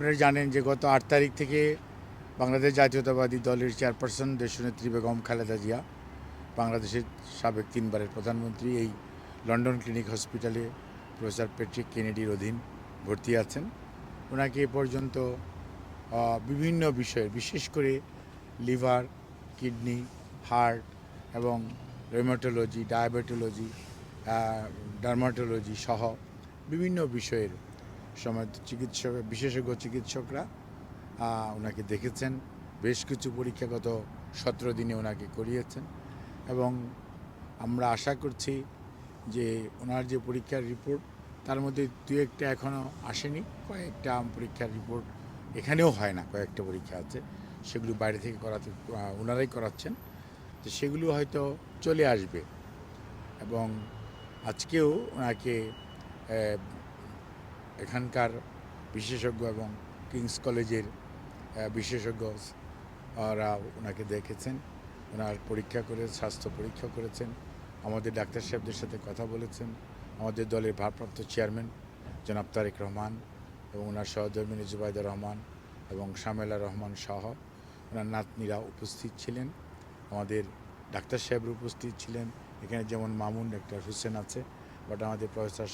আপনারা জানেন যে গত আট তারিখ থেকে বাংলাদেশ জাতীয়তাবাদী দলের চেয়ারপারসন দেশনেত্রী বেগম খালেদা জিয়া, বাংলাদেশের সাবেক তিনবারের প্রধানমন্ত্রী এই লন্ডন ক্লিনিক হসপিটালে প্রফেসর প্যাট্রিক কেনেডির অধীন ভর্তি আছেন। ওনাকে এ পর্যন্ত বিভিন্ন বিষয়ে, বিশেষ করে লিভার, কিডনি, হার্ট এবং রেমাটোলজি ডায়াবেটোলজি ডার্মাটোলজি সহ বিভিন্ন বিষয়ের সময় চিকিৎসক, বিশেষজ্ঞ চিকিৎসকরা ওনাকে দেখেছেন। বেশ কিছু পরীক্ষা গত সতেরো দিনে ওনাকে করিয়েছেন এবং আমরা আশা করছি যে ওনার যে পরীক্ষার রিপোর্ট, তার মধ্যে দু একটা এখনও আসেনি। কয়েকটা পরীক্ষার রিপোর্ট এখানেও হয় না, কয়েকটা পরীক্ষা আছে। সেগুলো বাইরে থেকে করাতে ওনারাই করাচ্ছেন। তো সেগুলো হয়তো চলে আসবে এবং আজকেও ওনাকে এখানকার বিশেষজ্ঞ এবং কিংস কলেজের বিশেষজ্ঞ ওরা ওনাকে দেখেছেন। ওনার পরীক্ষা করে, স্বাস্থ্য পরীক্ষা করেছেন। আমাদের ডাক্তার সাহেবদের সাথে কথা বলেছেন। আমাদের দলের ভারপ্রাপ্ত চেয়ারম্যান জনাব তারেক রহমান এবং ওনার সহধর্মিনী জুবাইদা রহমান এবং শামেলা রহমান সহ ওনার নাতনিরা উপস্থিত ছিলেন। আমাদের ডাক্তার সাহেবরা উপস্থিত ছিলেন। এখানে যেমন মামুন, ডাক্তার হোসেন আছে, বাট আমাদের প্রফেসর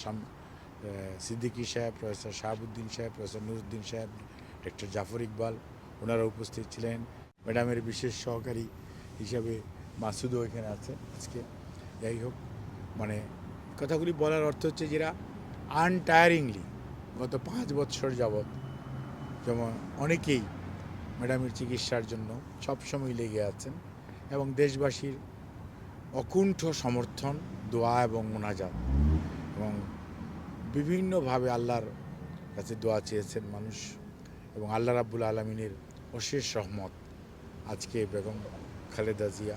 সিদ্দিকী সাহেব, প্রফেসর শাহাবুদ্দিন সাহেব, প্রফেসর নুরুদ্দিন সাহেব ডক্টর জাফর ইকবাল, ওনারা উপস্থিত ছিলেন। ম্যাডামের বিশেষ সহকারী হিসাবে মাসুদও এখানে আছে আজকে। যাই হোক মানে কথাগুলি বলার অর্থ হচ্ছে যেটা আনটায়ারিংলি গত পাঁচ বছর যাবৎ যেমন অনেকেই ম্যাডামের চিকিৎসার জন্য সবসময় লেগে আছেন এবং দেশবাসীর অকুণ্ঠ সমর্থন, দোয়া এবং মোনাজাত এবং বিভিন্নভাবে আল্লাহর কাছে দোয়া চেয়েছেন মানুষ এবং আল্লাহ রাব্বুল আলমিনের অশেষ সহমত আজকে বেগম খালেদা জিয়া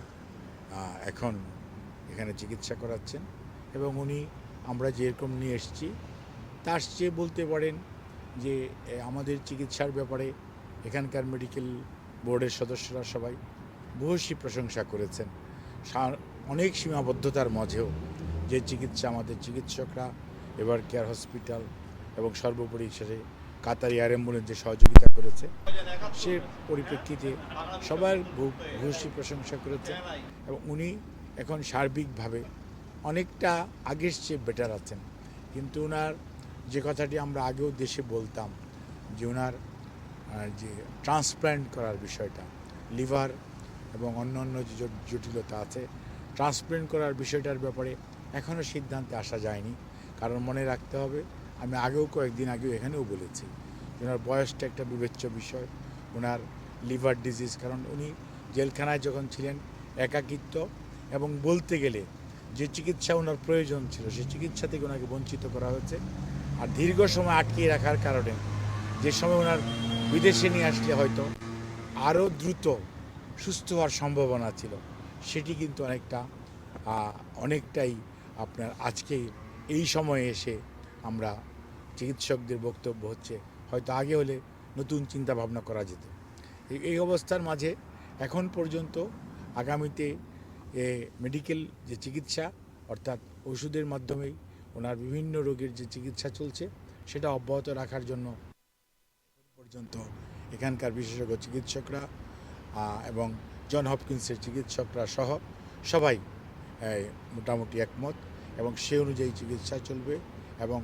এখন এখানে চিকিৎসা করাচ্ছেন এবং উনি আমরা যেরকম নিয়ে এসেছি, তার চেয়ে বলতে পারেন যে আমাদের চিকিৎসার ব্যাপারে এখানকার মেডিকেল বোর্ডের সদস্যরা সবাই বহুশী প্রশংসা করেছেন। অনেক সীমাবদ্ধতার মাঝেও যে চিকিৎসা আমাদের চিকিৎসকরা এবার কেয়ার হসপিটাল এবং সর্বোপরি হিসেবে কাতার এয়ার অ্যাম্বুলেন্স যে সহযোগিতা করেছে, সে পরিপ্রেক্ষিতে সবার ভূয়সী প্রশংসা করেছে এবং উনি এখন সার্বিকভাবে অনেকটা আগের চেয়ে বেটার আছেন। কিন্তু ওনার যে কথাটি আমরা আগেও দেশে বলতাম যে ওনার যে ট্রান্সপ্ল্যান্ট করার বিষয়টা লিভার এবং অন্য অন্য যে জটিলতা আছে ট্রান্সপ্ল্যান্ট করার বিষয়টার ব্যাপারে এখনও সিদ্ধান্তে আসা যায়নি। কারণ মনে রাখতে হবে, আমি আগেও কয়েকদিন আগেও এখানেও বলেছি, ওনার বয়সটা একটা বিবেচ্য বিষয়, ওনার লিভার ডিজিজ, কারণ উনি জেলখানায় যখন ছিলেন একাকিত্ব এবং বলতে গেলে যে চিকিৎসা ওনার প্রয়োজন ছিল সেই চিকিৎসা থেকে ওনাকে বঞ্চিত করা হয়েছে। আর দীর্ঘ সময় আটকিয়ে রাখার কারণে যে সময় ওনার বিদেশে নিয়ে আসলে হয়তো আরও দ্রুত সুস্থ হওয়ার সম্ভাবনা ছিল, সেটি কিন্তু অনেকটা অনেকটাই আপনার আজকে এই সময়ে এসে আমরা চিকিৎসকদের বক্তব্য হচ্ছে, হয়তো আগে হলে নতুন চিন্তা ভাবনা করা যেত। এই- অবস্থার মাঝে এখন পর্যন্ত আগামীতে এ মেডিকেল যে চিকিৎসা, অর্থাৎ ওষুধের মাধ্যমেই ওনার বিভিন্ন রোগের যে চিকিৎসা চলছে, সেটা অব্যাহত রাখার জন্য পর্যন্ত এখানকার বিশেষজ্ঞ চিকিৎসকরা এবং জন হপকিন্সের চিকিৎসকরা সহ সবাই মোটামুটি একমত। এবং সে অনুযায়ী চিকিৎসা চলবে এবং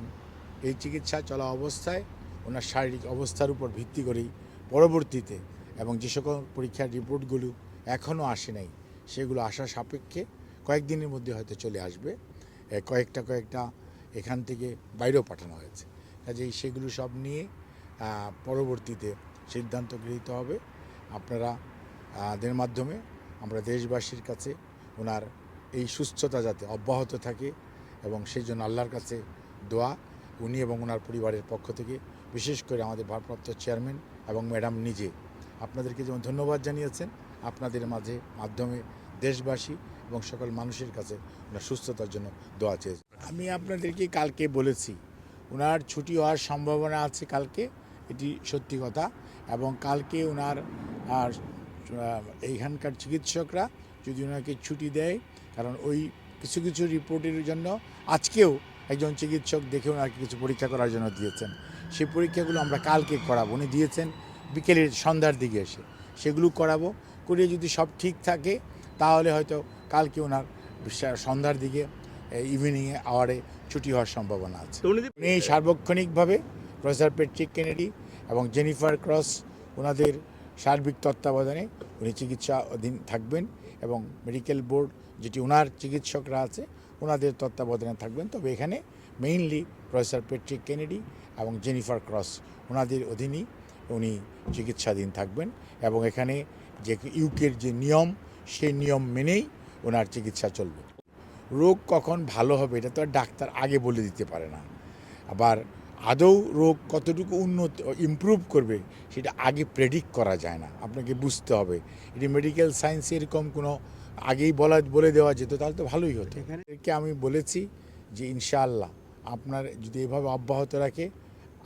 এই চিকিৎসা চলা অবস্থায় ওনার শারীরিক অবস্থার উপর ভিত্তি করেই পরবর্তীতে এবং যে সকল পরীক্ষার রিপোর্টগুলো এখনও আসে নাই, সেগুলো আসা সাপেক্ষে কয়েকদিনের মধ্যে হয়তো চলে আসবে। কয়েকটা কয়েকটা এখান থেকে বাইরেও পাঠানো হয়েছে। কাজেই সেগুলো সব নিয়ে পরবর্তীতে সিদ্ধান্ত গৃহীত হবে। আপনারা দের মাধ্যমে আমরা দেশবাসীর কাছে ওনার এই সুস্থতা যাতে অব্যাহত থাকে এবং সেই জন্য আল্লাহর কাছে দোয়া, উনি এবং ওনার পরিবারের পক্ষ থেকে, বিশেষ করে আমাদের ভারপ্রাপ্ত চেয়ারম্যান এবং ম্যাডাম নিজে। আপনাদেরকে যেমন ধন্যবাদ জানিয়েছেন, আপনাদের মাঝে মাধ্যমে দেশবাসী এবং সকল মানুষের কাছে ওনার সুস্থতার জন্য দোয়া চেয়েছে। আমি আপনাদেরকে কালকে বলেছি ওনার ছুটি হওয়ার সম্ভাবনা আছে কালকে, এটি সত্যি কথা, এবং কালকে ওনার আর এইখানকার চিকিৎসকরা যদি ওনাকে ছুটি দেয়, কারণ ওই কিছু কিছু রিপোর্টের জন্য আজকেও একজন চিকিৎসক দেখে ওনাকে কিছু পরীক্ষা করার জন্য দিয়েছেন। সেই পরীক্ষাগুলো আমরা কালকে করাবো। উনি দিয়েছেন বিকেলের সন্ধ্যার দিকে এসে। সেগুলো করাবো। করিয়ে যদি সব ঠিক থাকে তাহলে হয়তো কালকে ওনার সন্ধ্যার দিকে ইভিনিংয়ে আওয়ারে ছুটি হওয়ার সম্ভাবনা আছে। উনি সার্বক্ষণিকভাবে প্রফেসর পেট্রিক কেনেডি এবং জেনিফার ক্রস ওনাদের সার্বিক তত্ত্বাবধানে উনি চিকিৎসা অধীন থাকবেন এবং মেডিকেল বোর্ড যেটি ওনার চিকিৎসকরা আছে ওনাদের তত্ত্বাবধানে থাকবেন। তবে এখানে মেইনলি প্রফেসর পেট্রিক কেনেডি এবং জেনিফার ক্রস ওনাদের অধীনেই উনি চিকিৎসাধীন থাকবেন এবং এখানে যে ইউকের যে নিয়ম, সেই নিয়ম মেনেই ওনার চিকিৎসা চলবে। রোগ কখন ভালো হবে এটা তো ডাক্তার আগে বলে দিতে পারে না। আবার আদৌ রোগ কতটুকু উন্নত ইমপ্রুভ করবে সেটা আগে প্রেডিক্ট করা যায় না। আপনাকে বুঝতে হবে। এটি মেডিকেল সায়েন্স এরকম কোনো আগেই বলা বলে দেওয়া যেত তাহলে তো ভালোই হতো। একে আমি বলেছি যে ইনশাআল্লাহ আপনার যদি এভাবে অব্যাহত রাখে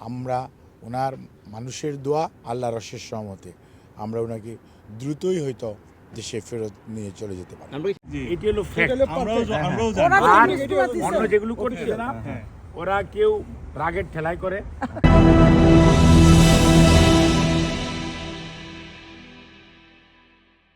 আমরা ওনার মানুষের দোয়া আল্লাহ রসের সহমতে আমরা ওনাকে দ্রুতই হয়তো দেশে ফেরত নিয়ে চলে যেতে পারি। এটি হলো fact। আমরাও আমরাও জানি। অন্য যেগুলো করছে না হ্যাঁ। ওরা কেউ রাগের ঠেলাই করে।